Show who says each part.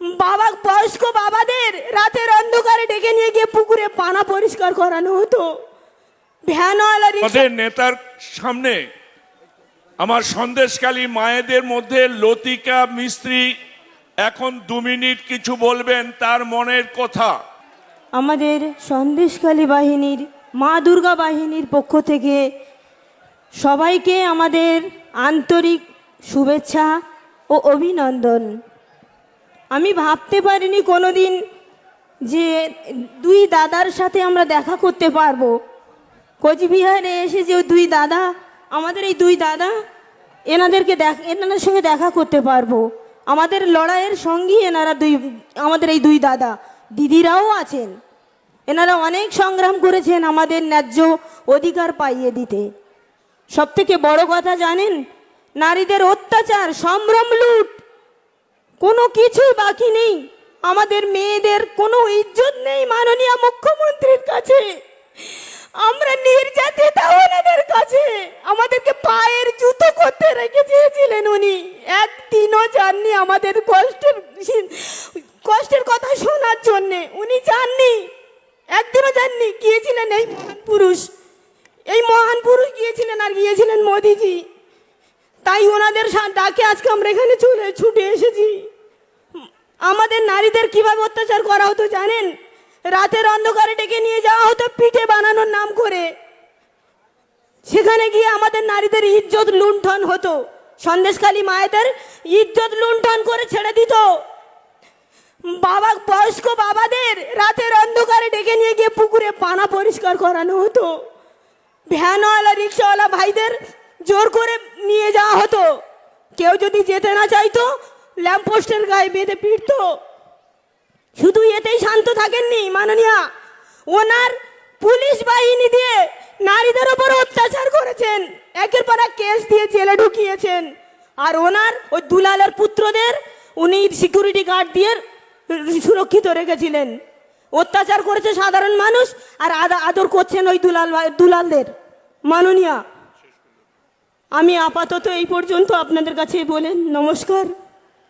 Speaker 1: বাবা বয়স্ক বাবাদের রাতের অন্ধকারে ডেকে নিয়ে গিয়ে পুকুরে পানা পরিষ্কার করানো হতো। ভ্যানওয়ালা রিক্সা
Speaker 2: আমাদের নেতার সামনে আমার সন্দেশকালী মায়েদের মধ্যে লতিকা মিস্ত্রি এখন দু মিনিট কিছু বলবেন তার মনের কথা।
Speaker 1: আমাদের সন্দেশকালী বাহিনীর মা দুর্গা বাহিনীর পক্ষ থেকে সবাইকে আমাদের আন্তরিক শুভেচ্ছা ও অভিনন্দন। আমি ভাবতে পারিনি কোনোদিন যে দুই দাদার সাথে আমরা দেখা করতে পারব। কোচবিহারে এসে যে দুই দাদা, আমাদের এই দুই দাদা, এনাদেরকে দেখ, এনাদের সঙ্গে দেখা করতে পারব। আমাদের লড়াইয়ের সঙ্গী এনারা দুই, আমাদের এই দুই দাদা। দিদিরাও আছেন। এনারা অনেক সংগ্রাম করেছেন আমাদের ন্যায্য অধিকার পাইয়ে দিতে। সব থেকে বড় কথা জানেন, নারীদের অত্যাচার, সম্ভ্রম লুট। কোনো কিছুই বাকি নেই। আমাদের মেয়েদের কোনো ইজ্জত নেই মাননীয় মুখ্যমন্ত্রীর কাছে। আমরা নির্যাতিত ওনাদের কাছে। আমাদেরকে পায়ের জুতো করতে রেখে চেয়েছিলেন উনি। একদিনও যাননি আমাদের কষ্টের কষ্টের কথা শোনার জন্যে। উনি যাননি। একদিনও যাননি। গিয়েছিলেন এই মহান পুরুষ। এই মহান পুরুষ গিয়েছিলেন আর গিয়েছিলেন মোদিজি। তাই ওনাদের ডাকে আজকে আমরা এখানে চলে, ছুটে এসেছি। আমাদের নারীদের কীভাবে অত্যাচার করা হতো জানেন? রাতের অন্ধকারে ডেকে নিয়ে যাওয়া হতো পিঠে বানানোর নাম করে। সেখানে গিয়ে আমাদের নারীদের ইজ্জত লুণ্ঠন হতো। সন্দেশখালী মায়েদের ইজ্জত লুণ্ঠন করে ছেড়ে দিত। বাবা, বয়স্ক বাবাদের রাতের অন্ধকারে ডেকে নিয়ে গিয়ে পুকুরে পানা পরিষ্কার করানো হতো। ভ্যানওয়ালা, রিক্সাওয়ালা ভাইদের জোর করে নিয়ে যাওয়া হতো। কেউ যদি যেতে না চাইতো, ল্যাম্পপোস্টের গায়ে বেঁধে পিটতো। শুধু এতেই শান্ত থাকেননি মাননীয়া। ওনার পুলিশ বাহিনী দিয়ে নারীদের ওপর অত্যাচার করেছেন। একের পর এক কেস দিয়ে জেলে ঢুকিয়েছেন। আর ওনার ওই দুলালের পুত্রদের উনি সিকিউরিটি গার্ড দিয়ে সুরক্ষিত রেখেছিলেন। অত্যাচার করেছে সাধারণ মানুষ আর আদা- আদর করছেন ওই দুলাল দুলালদের। মাননীয়া আমি আপাতত এই পর্যন্ত আপনাদের কাছে বলেন নমস্কার।